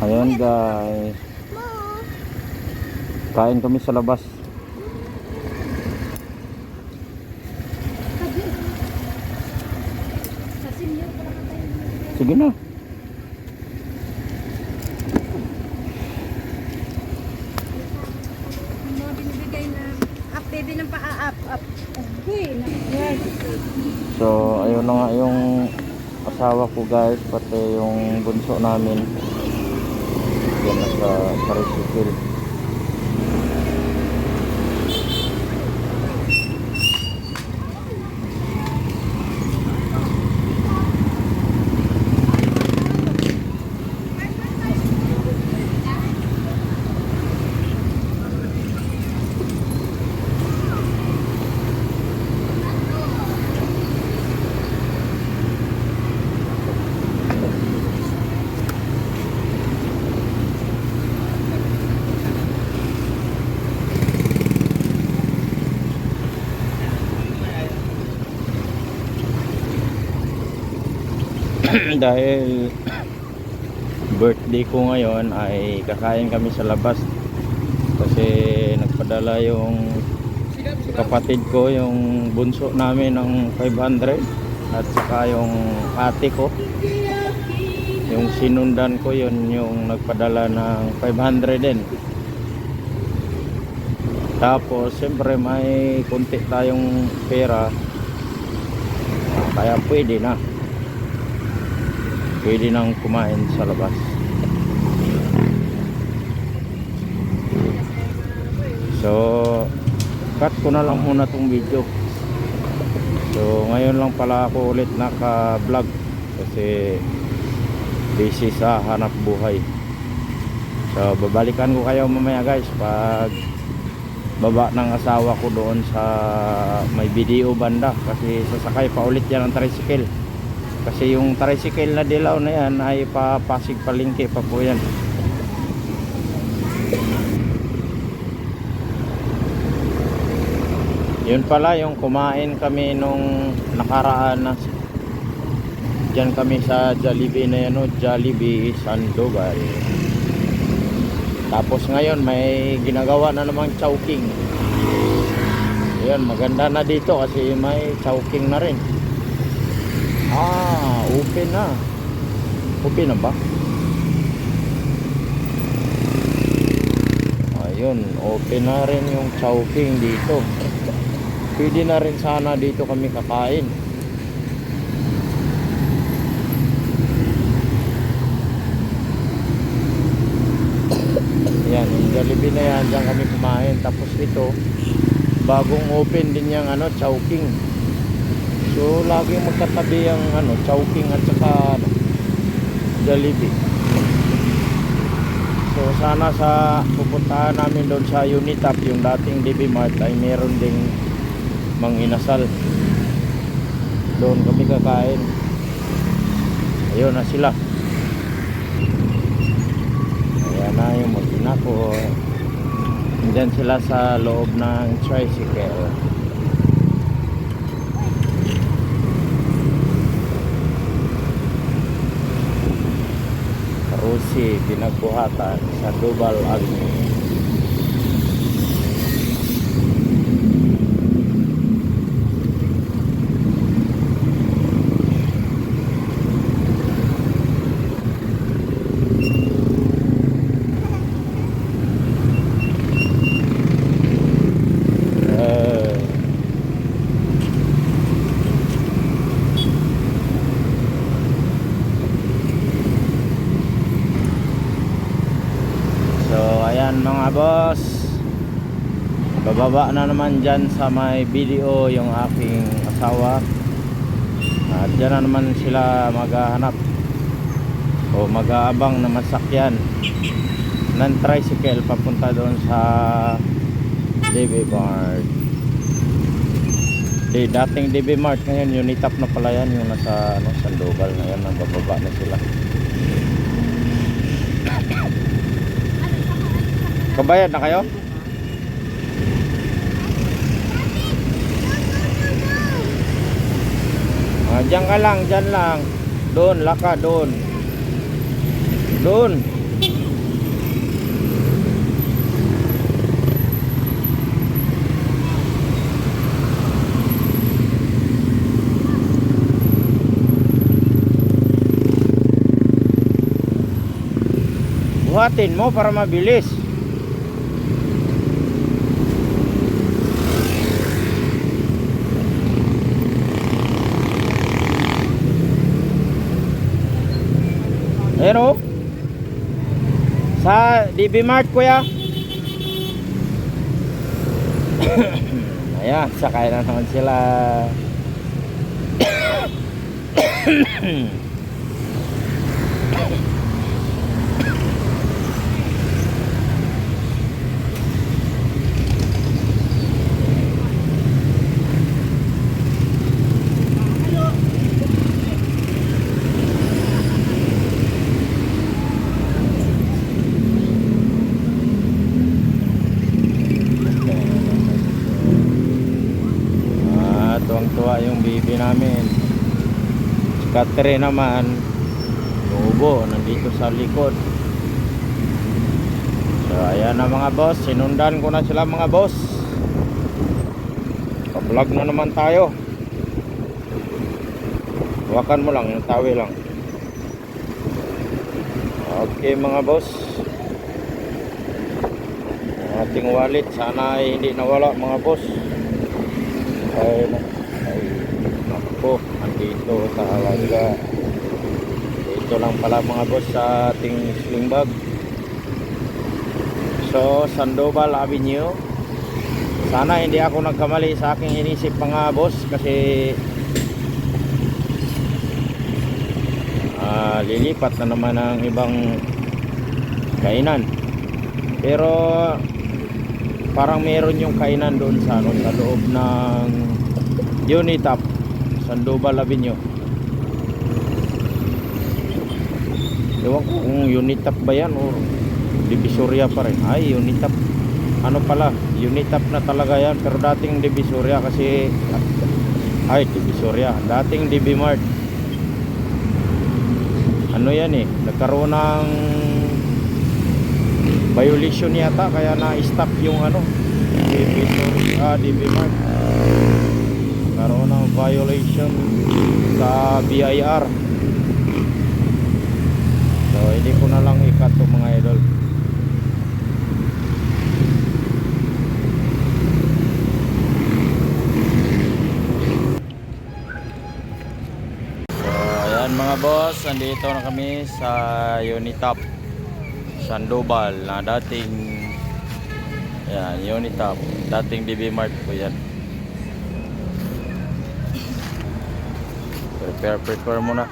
Ayan guys. Kain kami sa labas. Sige na. Baby ng pa-up, up. So, ayun na nga yung asawa ko guys, pati yung bunso namin. Yan na sa tricycle. Dahil birthday ko ngayon ay kakain kami sa labas. Kasi nagpadala yung kapatid ko yung bunso namin ng 500 at saka yung ate ko. Yung sinundan ko yun yung nagpadala ng 500 din. Tapos siyempre may kunti tayong pera. Kaya pwede na pwede nang kumain sa labas. So cut ko na lang muna tong video. So ngayon lang pala ako ulit naka vlog kasi busy sa hanap buhay. So babalikan ko kayo mamaya guys pag baba ng asawa ko doon sa may video banda kasi sasakay pa ulit yan ng tricycle kasi yung tricycle na dilaw na yan ay papasig palingki pa po yan yun pala yung kumain kami nung nakaraan na Diyan kami sa Jollibee na yan, no? Jollibee Sandoval. Tapos ngayon may ginagawa na namang chowking. Ayan, maganda na dito kasi may chowking na rin. Ah, open na. Open na ba? Ayun, open na rin yung chowking dito. Pwede na rin sana dito kami kakain. Yan, yung Jollibee na yan, dyan kami kumain. Tapos ito, bagong open din yung ano, Chowking. So, laging magkatabi ang ano, Chowking at saka ano, Jollibee. So, sana sa pupuntahan namin doon sa Unitap, yung dating DB Mart, ay meron ding mang inasal. Doon kami kakain. Ayun na sila. Ayan na yung mag-ina ko. Andyan sila sa loob ng tricycle. Rusi, pinagbuhatan sa Duval Avenue. Eh, So ayan mga boss. Bababa na naman dyan sa may video yung aking asawa. At dyan na naman sila maghahanap O mag-aabang na masakyan ng tricycle papunta doon sa DB Mart. Di, dating DB Mart ngayon Unitap na pala yan yung nasa ano, Sandoval ngayon bababa na sila Babayad na kayo? Ah, diyan ka lang, diyan lang. Doon, laka, doon. Doon. Buhatin mo para mabilis. Ayan o. Sa DB Mart kuya. Ayan, sakay na naman sila. Ah, tuwang-tuwa yung baby namin. Catherine naman, ubo, nandito sa likod. So, ayan na mga boss. Sinundan ko na sila mga boss. Pa-vlog na naman tayo. Hawakan mo lang, yung tawi lang. Okay mga boss. Ating wallet, sana ay hindi nawala mga boss ay, ay naku, andito talaga dito lang pala mga boss sa ating sling bag. So Sandoval Avenue. Sana hindi ako nagkamali sa aking inisip mga boss kasi ah, lilipat na naman ang ibang kainan. Pero parang meron yung kainan doon sa ano sa loob ng Unitap Sandoval Avenue. Ewan ko kung Unitap ba yan o Divisoria pa rin. Ay Unitap. Ano pala? Unitap na talaga yan. Pero dating Divisoria kasi ay Divisoria. Dating DB Mart. Ano yan eh? Nagkaroon ng violation yata. Kaya na-stop yung ano DB, ah, DB Mart karoon ng violation sa BIR so hindi ko na lang ikat to mga idol. So ayan mga boss andito na kami sa Unitop Sandoval na dating yan, Unitop dating DB Mart po yan prepare prepare muna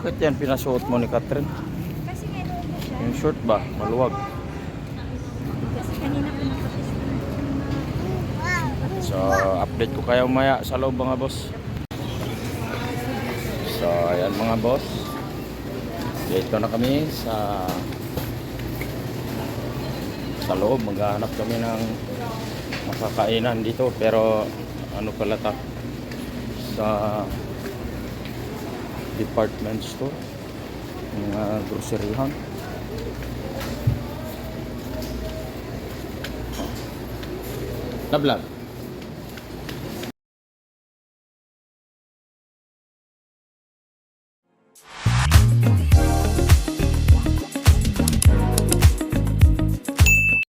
bakit yan? Pinasuot mo ni Catherine? Mo yung short ba? Maluwag. So update ko kayo maya sa loob mga boss. So ayan mga boss. Dito na kami sa sa loob. Maghahanap kami ng makakainan dito. Pero ano pala ta? Sa department store. Mga groceryhan na vlog